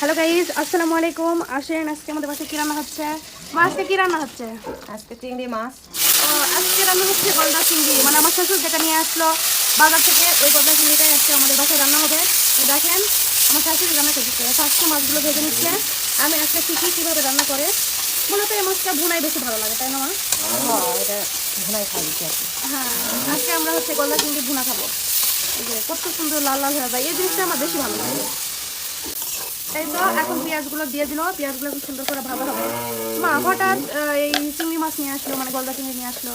Hello guys আসসালামু আলাইকুম আসেন আজকে আমাদের বাসায় কি রান্না হচ্ছে? মা আজকে কি রান্না হচ্ছে? আজকে চিংড়ি মাছ। ও, আজকে রান্না হচ্ছে গলদা চিংড়ি। মানে আমার শ্বশুর যেটা নিয়ে আসলো বাজার থেকে ওই গলদা চিংড়িটাই আজকে আমাদের বাসায় রান্না হবে। দেখেন আমার শাশুড়ি রান্না করতেছে। ফার্স্টে মাছগুলো ভেজে নিচ্ছে। আমি আজকে শিখি কীভাবে রান্না করে? মূলত এই মাছটা ভুনাই বেশি ভালো লাগে তাই না মা? হ্যাঁ ভুনাই কি। হ্যাঁ আজকে আমরা হচ্ছে গলদা চিংড়ি ভুনা খাব। কত সুন্দর লাল লাল হয়ে যায়। এই জিনিসটা আমার বেশি ভালো লাগে। এই তো এখন পেঁয়াজগুলো দিয়ে দিল। পেঁয়াজগুলো খুব সুন্দর করে ভালো হবে। মা হঠাৎ এই চিংড়ি মাছ নিয়ে আসলো মানে গলদা চিংড়ি নিয়ে আসলো।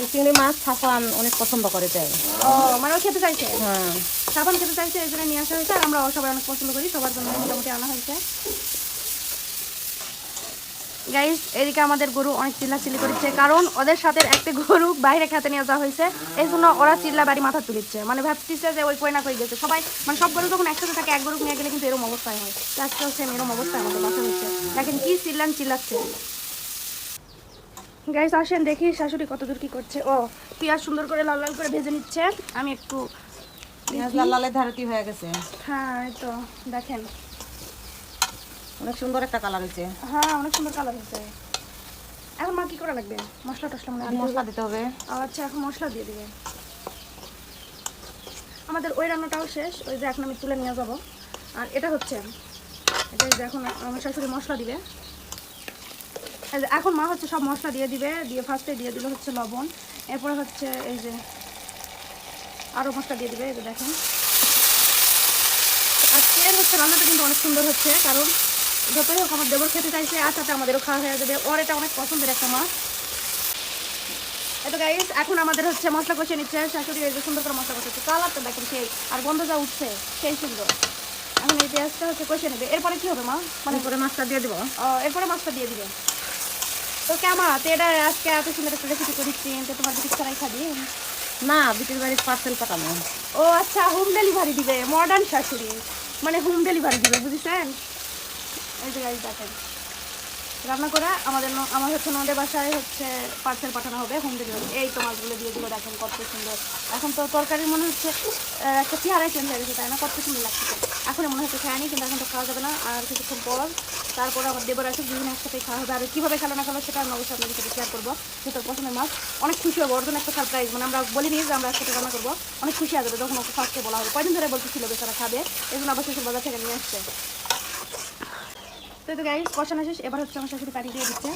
এই চিংড়ি মাছ সাফান অনেক পছন্দ করে তাই। ও মানে ও খেতে চাইছে? হ্যাঁ। সাবান খেতে চাইছে এই জন্য নিয়ে আসা হয়েছে। আর আমরা সবাই অনেক পছন্দ করি সবার জন্য মোটামুটি আনা হয়েছে। গাইস এদিকে আমাদের গরু অনেক চিল্লা চিল্লি করছে কারণ ওদের সাথে একটা গরু বাইরে খেতে নিয়ে যাওয়া হয়েছে। এই জন্য ওরা চিল্লা বাড়ি মাথা তুলিচ্ছে। মানে ভাবতেছে যে ওই কই না কই গেছে। সবাই মানে সব গরু যখন একসাথে থাকে এক গরু নিয়ে গেলে কিন্তু এরকম অবস্থায় হয়। তো আজকেও সেম এরকম অবস্থায় আমাদের বাসা হচ্ছে দেখেন কি চিল্লান চিল্লাচ্ছে। গাইস আসেন দেখি শাশুড়ি কত দূর কি করছে। ও পেঁয়াজ সুন্দর করে লাল লাল করে ভেজে নিচ্ছে। আমি একটু পেঁয়াজ লাল লালের ধারতি হয়ে গেছে? হ্যাঁ তো দেখেন। অনেক সুন্দর একটা কালার হয়েছে। হ্যাঁ অনেক সুন্দর কালার হয়েছে। এখন মা কি করা লাগবে? মশলা টসলা মনে মশলা দিতে হবে। আচ্ছা এখন মশলা দিয়ে দিবে। আমাদের ওই রান্নাটাও শেষ ওই যে এখন আমি তুলে নিয়ে যাব। আর এটা হচ্ছে এটা যে এখন আমার শাশুড়ি মশলা দিবে। এই যে এখন মা হচ্ছে সব মশলা দিয়ে দিবে দিয়ে ফার্স্টে দিয়ে দিল হচ্ছে লবণ এরপরে হচ্ছে এই যে আরও মশলা দিয়ে দিবে এই যে দেখেন। আজকের হচ্ছে রান্নাটা কিন্তু অনেক সুন্দর হচ্ছে কারণ যতই হোক আমার দেবর খেতে চাইছে আর সাথে আমাদেরও খাওয়া হয়ে যাবে। ওর এটা অনেক পছন্দের একটা মাছ। এতো গাইস এখন আমাদের হচ্ছে মশলা কষিয়ে নিচ্ছে। শাশুড়ি এই যে সুন্দর করে মশলা কষাচ্ছে। কালারটা দেখেন সেই আর গন্ধ যা উঠছে সেই সুন্দর। এখন এই পেঁয়াজটা হচ্ছে কষিয়ে নেবে। এরপরে কি হবে মা? মানে করে মাছটা দিয়ে দিব। এরপরে মাছটা দিয়ে দিবে। তো কেমন তো এটা আজকে এত সুন্দর একটা রেসিপি করেছি তো তোমার দিকে ছাড়াই খাবি? না বিটির বাড়ির পার্সেল পাঠানো ও আচ্ছা হোম ডেলিভারি দিবে মডার্ন শাশুড়ি। মানে হোম ডেলিভারি দিবে বুঝেছেন? এই যে গাড়ি দেখেন। রান্না করে আমাদের আমার হচ্ছে নদের বাসায় হচ্ছে পার্সেল পাঠানো হবে হোম ডেলিভারি এই তো মাছগুলো দিয়ে দিল, দেখেন কত সুন্দর। এখন তো তরকারি মনে হচ্ছে একটা চেহারাই চেঞ্জ হয়ে গেছে, তাই না? কত সুন্দর লাগছে এখন মনে হচ্ছে খায়নি কিন্তু এখন তো খাওয়া যাবে না। আর কিছুক্ষণ পর, তারপরে আমার দেবর আছে দুদিন একসাথে খাওয়া হবে। আর কীভাবে খেলো না খেলো, সেটা আমি অবশ্যই আপনাদের সাথে শেয়ার করব। তোর পছন্দের মাছ। অনেক খুশি হবে, ওর জন্য একটা সারপ্রাইজ মানে আমরা বলিনি যে আমরা একসাথে রান্না করব। অনেক খুশি আসবে যখন ওকে ফার্স্টে বলা হবে। কয়দিন ধরে বলতেছিল বেচারা খাবে। জন্য আবার শ্বশুর বাজার থেকে নিয়ে আসছে। তো তো গাইস কষানো শেষ। এবার হচ্ছে আমার শাশুড়ি কাটি দিয়ে দিচ্ছে।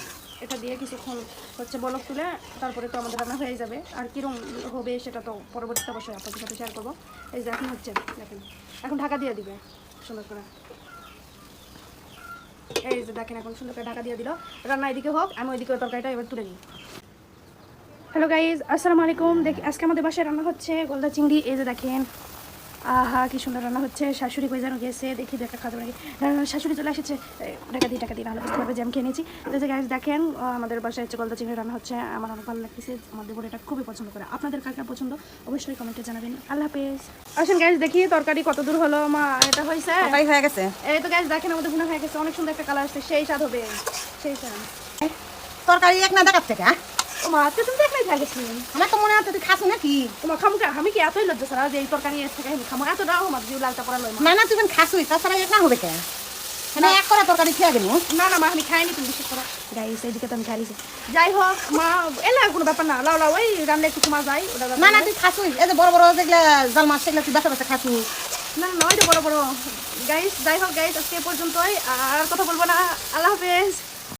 এটা দিয়ে কিছুক্ষণ হচ্ছে বলক তুলে তারপরে তো আমাদের রান্না হয়ে যাবে। আর কিরম হবে সেটা তো পরবর্তীতে অবশ্যই আপনাদের সাথে শেয়ার করব। এই যে এখন হচ্ছে, দেখেন। এখন ঢাকা দিয়ে দিবে, সুন্দর করে। এই যে দেখেন, এখন সুন্দর করে ঢাকা দিয়ে দিল। রান্না এদিকে হোক, আমি ওইদিকে ওই তরকারিটা এবার তুলে নিই। হ্যালো গাইজ আসসালামু আলাইকুম। দেখি, আজকে আমাদের বাসায় রান্না হচ্ছে গলদা চিংড়ি। এই যে দেখেন আহা কি সুন্দর রান্না হচ্ছে। শাশুড়ি কই যেন গেছে দেখি দেখা খাওয়া নাকি। শাশুড়ি চলে এসেছে। টাকা দিই টাকা দিই নাহলে বুঝতে পারবে যে আমি খেয়ে নিয়েছি। তো যে গাইজ দেখেন আমাদের বাসায় হচ্ছে গলদা চিংড়ি রান্না হচ্ছে আমার অনেক ভালো লাগতেছে। আমাদের বলে এটা খুবই পছন্দ করে। আপনাদের কার কার পছন্দ? অবশ্যই কমেন্টে জানাবেন। আল্লাহ হাফেজ। আসেন গাইজ দেখি তরকারি কত দূর হলো। মা এটা হয়েছে? হয়ে গেছে। এই তো গাইজ দেখেন আমাদের গুণা হয়ে গেছে। অনেক সুন্দর একটা কালার আসছে। সেই স্বাদ হবে। সেই স্বাদ। তরকারি এক না দেখাচ্ছে কে ও মা তুই তুমি দেখলাই থাকে আমার তো মনে হচ্ছে তুই খাস নাকি? তোমার খামুকা আমি কি এতই লজ্জা যে এই তরকারি এর থেকে আমি খামো এত দাও আমার জিউ লালটা পড়া লয়। না না তুই খাসুই তাছাড়া এক না হবে কে? মানে এক করে তরকারি খেয়ে গেল। না না মা আমি খাইনি তুমি বিশ্বাস করো। গাইস তো আমি খাইছি। যাই হোক মা এলা কোনো ব্যাপার না। লাও লাও ওই রান্না একটু কমা ব্যাপার না না তুই খাসুই এই যে বড় বড় যেগুলা জাল মাছ সেগুলা তুই খাসু না না ওই তো বড় বড়। গাইস যাই হোক গাইস আজকে পর্যন্তই। আর কথা বলব না। আল্লাহ হাফেজ।